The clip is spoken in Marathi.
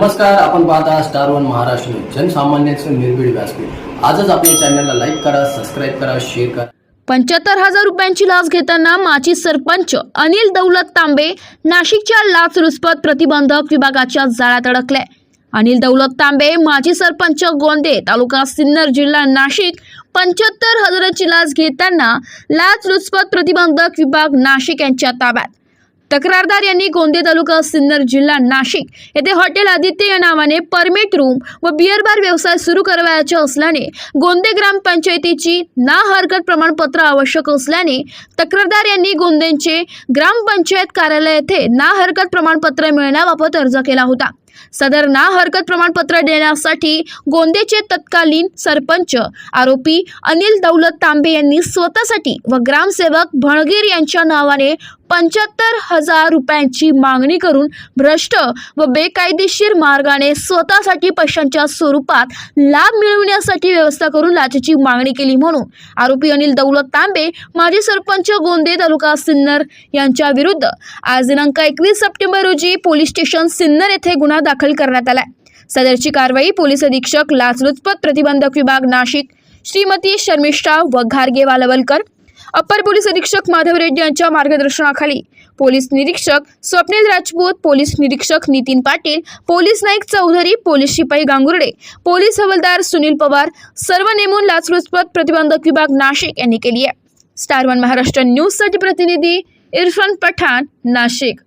नमस्कार आपण पाहता स्टार वन महाराष्ट्र जनसामान्यांचं निर्भीड व्यासपीठ. आजच आपल्या चॅनलला लाईक करा सबस्क्राईब करा शेअर करा. पंच्याहत्तर हजार रुपयांची लाच घेताना माजी सरपंच अनिल दौलत तांबे नाशिकच्या लाचलुचपत प्रतिबंधक विभागाच्या जाळ्यात अडकले. अनिल दौलत तांबे माजी सरपंच गोंदे तालुका सिन्नर जिल्हा नाशिक पंच्याहत्तर हजाराची लाच घेताना लाचलुचपत प्रतिबंधक विभाग नाशिक यांच्या ताब्यात. तक्रारदार यांनी गोंदे तालुका सिन्नर जिल्हा नाशिक येथे हॉटेल आदित्य या नावाने परमिट रूम व बिअर बार व्यवसाय सुरू करावयाचे असल्याने गोंदे ग्रामपंचायतीची ना हरकत प्रमाणपत्र आवश्यक असल्याने तक्रारदार यांनी गोंदेचे ग्रामपंचायत कार्यालय येथे ना हरकत प्रमाणपत्र मिळण्याबाबत अर्ज केला होता. सदर ना हरकत प्रमाणपत्र देण्यासाठी गोंदेचे तत्कालीन सरपंच आरोपी अनिल दौलत तांबे यांनी स्वतःसाठी व ग्रामसेवक भणगीर यांच्या नावाने पंच्याहत्तर हजार रुपयांची मागणी करून भ्रष्ट व बेकायदेशीर मार्गाने स्वतःसाठी पैशांच्या स्वरूपात लाभ मिळवण्यासाठी व्यवस्था करून लाचेची मागणी केली म्हणून आरोपी अनिल दौलत तांबे माजी सरपंच गोंदे तालुका सिन्नर यांच्या विरुद्ध आज दिनांक एकवीस सप्टेंबर रोजी पोलीस स्टेशन सिन्नर येथे गुन्हा दाखल करण्यात आलाय. सदरची कारवाई पोलीस अधीक्षक लाचलुचपत प्रतिबंधक विभाग नाशिक श्रीमती शर्मिष्ठा व घारगे वालवलकर अप्पर पोलीस अधीक्षक माधव रेड्डी यांच्या मार्गदर्शनाखाली पोलीस निरीक्षक स्वप्नील राजपूत पोलीस निरीक्षक नितीन पाटील पोलीस नाईक चौधरी पोलीस शिपाई गांगुर्डे पोलीस हवालदार सुनील पवार सर्व नेमून लाचलुचपत प्रतिबंधक विभाग नाशिक यांनी केली आहे. स्टार वन महाराष्ट्र न्यूजसाठी प्रतिनिधी इरफान पठाण नाशिक.